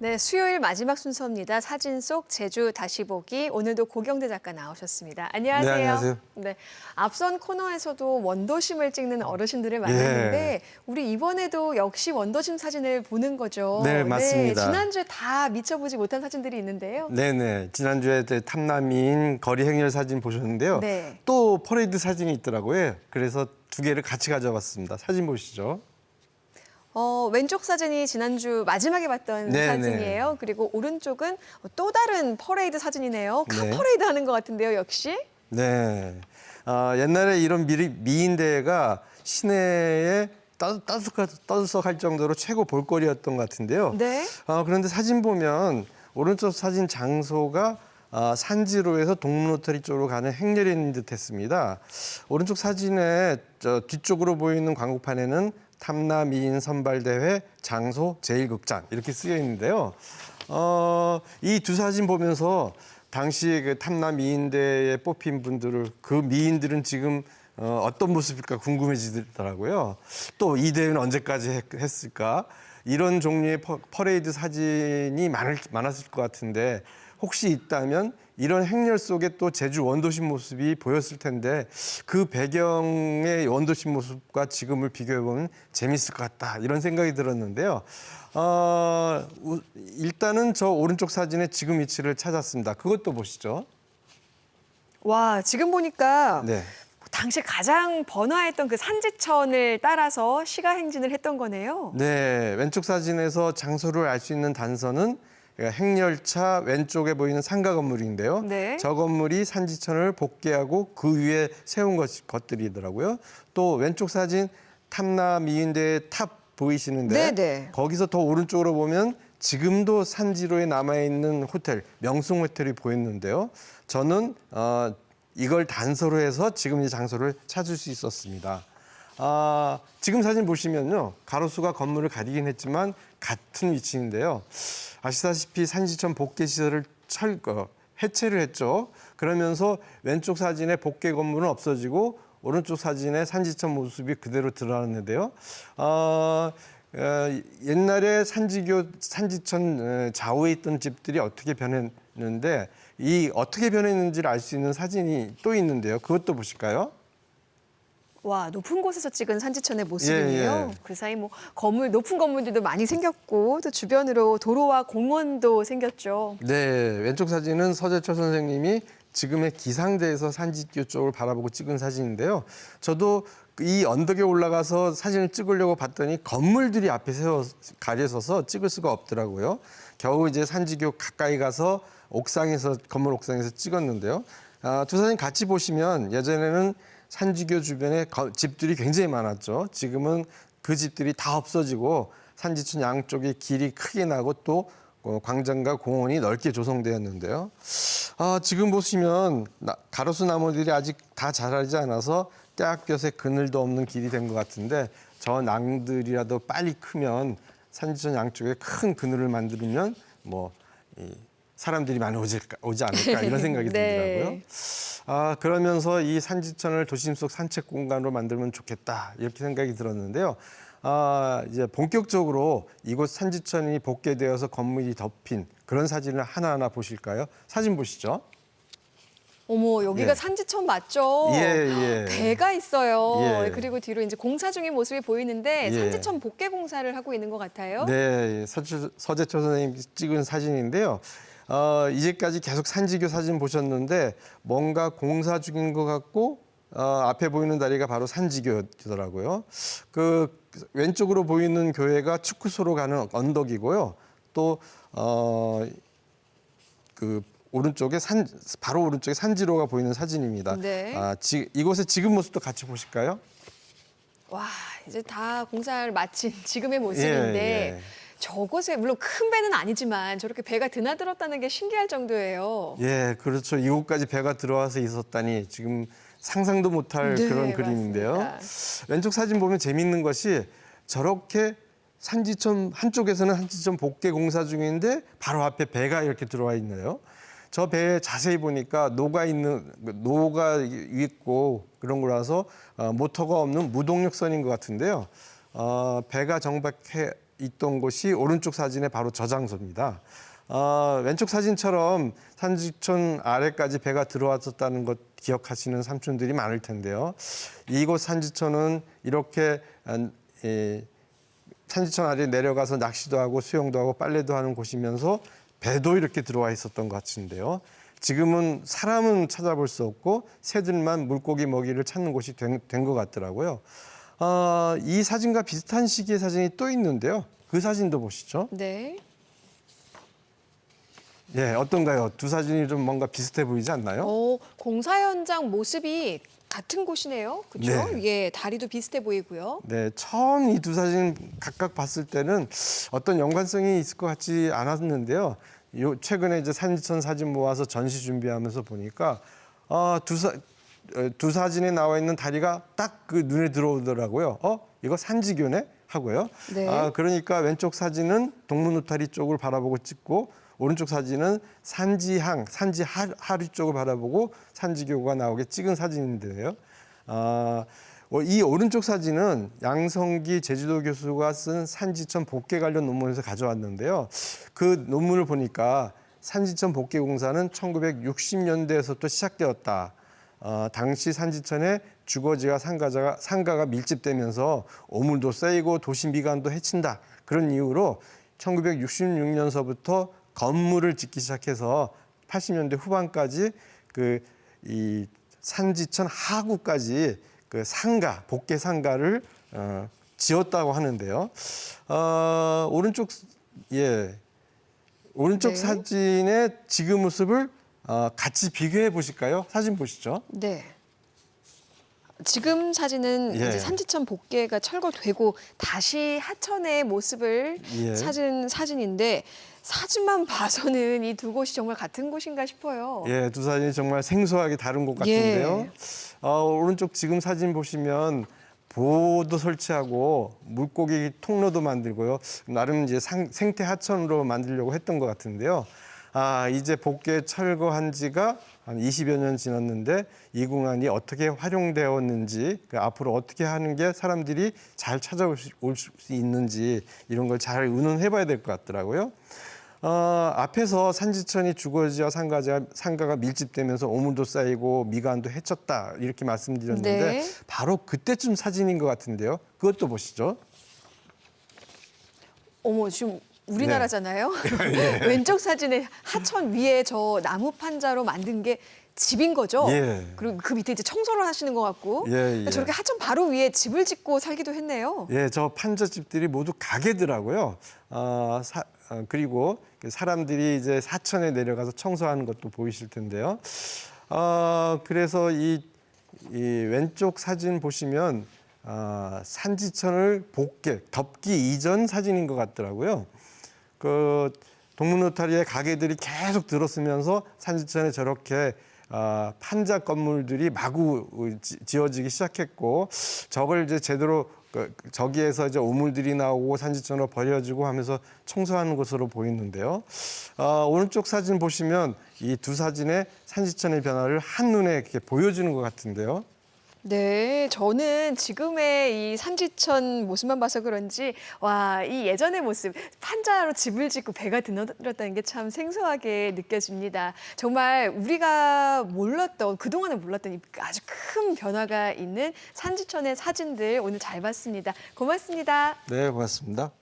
네, 수요일 마지막 순서입니다. 사진 속 제주 다시 보기. 오늘도 고경대 작가 나오셨습니다. 안녕하세요. 네, 안녕하세요. 네, 앞선 코너에서도 원도심을 찍는 어르신들을 만났는데 우리 이번에도 역시 원도심 사진을 보는 거죠. 네, 맞습니다. 지난주에 다 미쳐보지 못한 사진들이 있는데요. 네네. 지난주에 이제 탐남인 거리 행렬 사진 보셨는데요. 네. 또 퍼레이드 사진이 있더라고요. 그래서 두 개를 같이 가져왔습니다. 사진 보시죠. 어, 왼쪽 사진이 지난주 마지막에 봤던 네, 사진이에요. 그리고 오른쪽은 또 다른 퍼레이드 사진이네요. 카 네. 퍼레이드 하는 것 같은데요, 역시. 네. 아, 옛날에 이런 미리, 미인대회가 시내에 떠들썩할 정도로 최고 볼거리였던 것 같은데요. 네. 아, 그런데 사진 보면 오른쪽 사진 장소가 아, 산지로에서 동문호터리 쪽으로 가는 행렬인 듯 했습니다. 오른쪽 사진의 저 뒤쪽으로 보이는 광고판에는 탐나 미인 선발대회 장소 제1극장 이렇게 쓰여 있는데요. 어, 이 두 사진 보면서 당시 그 탐나 미인대에 뽑힌 분들을 그 미인들은 지금 어, 어떤 모습일까 궁금해지더라고요. 또 이 대회는 언제까지 했, 했을까? 이런 종류의 퍼, 퍼레이드 사진이 많을, 많았을 것 같은데 혹시 있다면 이런 행렬 속에 또 제주 원도심 모습이 보였을 텐데 그 배경의 원도심 모습과 지금을 비교해 보면 재밌을 것 같다 이런 생각이 들었는데요. 어, 우- 일단은 저 오른쪽 사진의 지금 위치를 찾았습니다. 그것도 보시죠. 와, 지금 보니까 네. 당시 가장 번화했던 그 산지천을 따라서 시가 행진을 했던 거네요. 네, 왼쪽 사진에서 장소를 알 수 있는 단서는 행렬차 왼쪽에 보이는 상가 건물인데요. 네. 저 건물이 산지천을 복개하고 그 위에 세운 것, 것들이더라고요. 또 왼쪽 사진 탐나 미인대 탑 보이시는데 네, 네. 거기서 더 오른쪽으로 보면 지금도 산지로에 남아 있는 호텔 명승 호텔이 보였는데요. 저는 어, 이걸 단서로 해서 지금 이 장소를 찾을 수 있었습니다. 아, 지금 사진 보시면요. 가로수가 건물을 가리긴 했지만 같은 위치인데요. 아시다시피 산지천 복개 시설을 철, 어, 해체를 했죠. 그러면서 왼쪽 사진의 복개 건물은 없어지고 오른쪽 사진의 산지천 모습이 그대로 드러났는데요. 어, 어, 옛날에 산지교 산지천 어, 좌우에 있던 집들이 어떻게 변했는데 이 어떻게 변했는지를 알 수 있는 사진이 또 있는데요. 그것도 보실까요? 와, 높은 곳에서 찍은 산지천의 모습이네요. 예, 예. 그 사이 뭐 건물 높은 건물들도 많이 생겼고 또 주변으로 도로와 공원도 생겼죠. 네, 왼쪽 사진은 서재철 선생님이 지금의 기상대에서 산지교 쪽을 바라보고 찍은 사진인데요. 저도 이 언덕에 올라가서 사진을 찍으려고 봤더니 건물들이 앞에 세워 가려서서 찍을 수가 없더라고요. 겨우 이제 산지교 가까이 가서 옥상에서 건물 옥상에서 찍었는데요. 아, 두 사진 같이 보시면 예전에는 산지교 주변에 거- 집들이 굉장히 많았죠. 지금은 그 집들이 다 없어지고 산지천 양쪽에 길이 크게 나고 또 어, 광장과 공원이 넓게 조성되었는데요. 아, 지금 보시면 나- 가로수 나무들이 아직 다 자라지 않아서 떼약볕에 그늘도 없는 길이 된 것 같은데 저 낭들이라도 빨리 크면 산지천 양쪽에 큰 그늘을 만들면 뭐 이, 사람들이 많이 오질까, 오지 않을까 이런 생각이 네. 들더라고요. 아, 그러면서 이 산지천을 도심 속 산책 공간으로 만들면 좋겠다 이렇게 생각이 들었는데요. 아, 이제 본격적으로 이곳 산지천이 복개되어서 건물이 덮인 그런 사진을 하나하나 보실까요? 사진 보시죠. 어머, 여기가 예. 산지천 맞죠? 예, 예. 배가 있어요. 예. 그리고 뒤로 이제 공사 중인 모습이 보이는데 예. 산지천 복개 공사를 하고 있는 것 같아요. 네, 서재, 서재철 선생님이 찍은 사진인데요. 어, 이제까지 계속 산지교 사진 보셨는데 뭔가 공사 중인 것 같고 어, 앞에 보이는 다리가 바로 산지교더라고요. 그 왼쪽으로 보이는 교회가 축구소로 가는 언덕이고요. 또 어, 그 오른쪽에 산 바로 오른쪽에 산지로가 보이는 사진입니다. 네. 아, 지, 이곳의 지금 모습도 같이 보실까요? 와, 이제 다 공사를 마친 지금의 모습인데 예, 예. 저곳에 물론 큰 배는 아니지만 저렇게 배가 드나들었다는 게 신기할 정도예요. 예, 그렇죠. 이곳까지 배가 들어와서 있었다니 지금 상상도 못할 네, 그런 그림인데요. 맞습니다. 왼쪽 사진 보면 재미있는 것이 저렇게 산지천 한쪽에서는 산지천 복개 공사 중인데 바로 앞에 배가 이렇게 들어와 있네요. 저 배에 자세히 보니까 노가 있는 노가 있고 그런 거라서 어, 모터가 없는 무동력선인 것 같은데요. 어, 배가 정박해 있던 곳이 오른쪽 사진의 바로 저 장소입니다. 어, 왼쪽 사진처럼 산지천 아래까지 배가 들어왔었다는 것 기억하시는 삼촌들이 많을 텐데요. 이곳 산지천은 이렇게 음, 예, 산지천 아래 내려가서 낚시도 하고 수영도 하고 빨래도 하는 곳이면서 배도 이렇게 들어와 있었던 것 같은데요. 지금은 사람은 찾아볼 수 없고 새들만 물고기 먹이를 찾는 곳이 된 것 같더라고요. 어, 이 사진과 비슷한 시기의 사진이 또 있는데요. 그 사진도 보시죠. 네. 예, 어떤가요? 두 사진이 좀 뭔가 비슷해 보이지 않나요? 어, 공사 현장 모습이 같은 곳이네요. 그렇죠? 네. 예, 다리도 비슷해 보이고요. 네, 처음 이 두 사진 각각 봤을 때는 어떤 연관성이 있을 것 같지 않았는데요. 요 최근에 이제 산지천 사진 모아서 전시 준비하면서 보니까 아, 두, 사, 어, 두 사진에 나와 있는 다리가 딱 그 눈에 들어오더라고요. 어, 이거 산지교네 하고요. 네. 아, 그러니까 왼쪽 사진은 동문우타리 쪽을 바라보고 찍고 오른쪽 사진은 산지항, 산지 하- 하류 쪽을 바라보고 산지교가 나오게 찍은 사진인데요. 아, 어, 이 오른쪽 사진은 양성기 제주도 교수가 쓴 산지천 복개 관련 논문에서 가져왔는데요. 그 논문을 보니까 산지천 복개 공사는 1960년대에서부터 시작되었다. 어, 당시 산지천에 주거지와 상가자가, 상가가 밀집되면서 오물도 쌓이고 도시 미관도 해친다. 그런 이유로 1966년서부터 건물을 짓기 시작해서 80년대 후반까지 그 이 산지천 하구까지 그 상가 복개 상가를 어, 지었다고 하는데요. 어, 오른쪽 예 오른쪽 네. 사진의 지금 모습을 어, 같이 비교해 보실까요? 사진 보시죠. 네. 지금 사진은 예. 이제 산지천 복개가 철거되고 다시 하천의 모습을 예. 찾은 사진인데 사진만 봐서는 이 두 곳이 정말 같은 곳인가 싶어요. 예, 두 사진이 정말 생소하게 다른 것 같은데요. 예. 어, 오른쪽 지금 사진 보시면 보도 설치하고 물고기 통로도 만들고요. 나름 이제 상- 생태 하천으로 만들려고 했던 것 같은데요. 아, 이제 복개 철거한 지가 한 20여 년 지났는데 이 공간이 어떻게 활용되었는지 그 앞으로 어떻게 하는 게 사람들이 잘 찾아올 수, 올수 있는지 이런 걸 잘 의논해 봐야 될 것 같더라고요. 어, 앞에서 산지천이 주거지와 상가가, 상가가 밀집되면서 오물도 쌓이고 미관도 해쳤다 이렇게 말씀드렸는데 네. 바로 그때쯤 사진인 것 같은데요. 그것도 보시죠. 어머 지금 우리나라잖아요. 네. 왼쪽 사진에 하천 위에 저 나무 판자로 만든 게 집인 거죠. 예. 그리고 그 밑에 이제 청소를 하시는 것 같고 예, 예. 저렇게 하천 바로 위에 집을 짓고 살기도 했네요. 예, 저 판자집들이 모두 가게더라고요. 어, 사, 어, 그리고 그 사람들이 이제 사천에 내려가서 청소하는 것도 보이실 텐데요. 어, 그래서 이, 이 왼쪽 사진 보시면 어, 산지천을 복개, 덮기 이전 사진인 것 같더라고요. 그 동문노타리의 가게들이 계속 들었으면서 산지천에 저렇게 아, 판자 건물들이 마구 지- 지어지기 시작했고 저걸 이제 제대로 그, 저기에서 이제 오물들이 나오고 산지천으로 버려지고 하면서 청소하는 것으로 보이는데요. 아, 오른쪽 사진 보시면 이 두 사진의 산지천의 변화를 한눈에 이렇게 보여주는 것 같은데요. 네, 저는 지금의 이 산지천 모습만 봐서 그런지 와, 이 예전의 모습 판자로 집을 짓고 배가 드너들었다는 게 참 생소하게 느껴집니다. 정말 우리가 몰랐던 그동안에 몰랐던 이 아주 큰 변화가 있는 산지천의 사진들 오늘 잘 봤습니다. 고맙습니다. 네, 고맙습니다.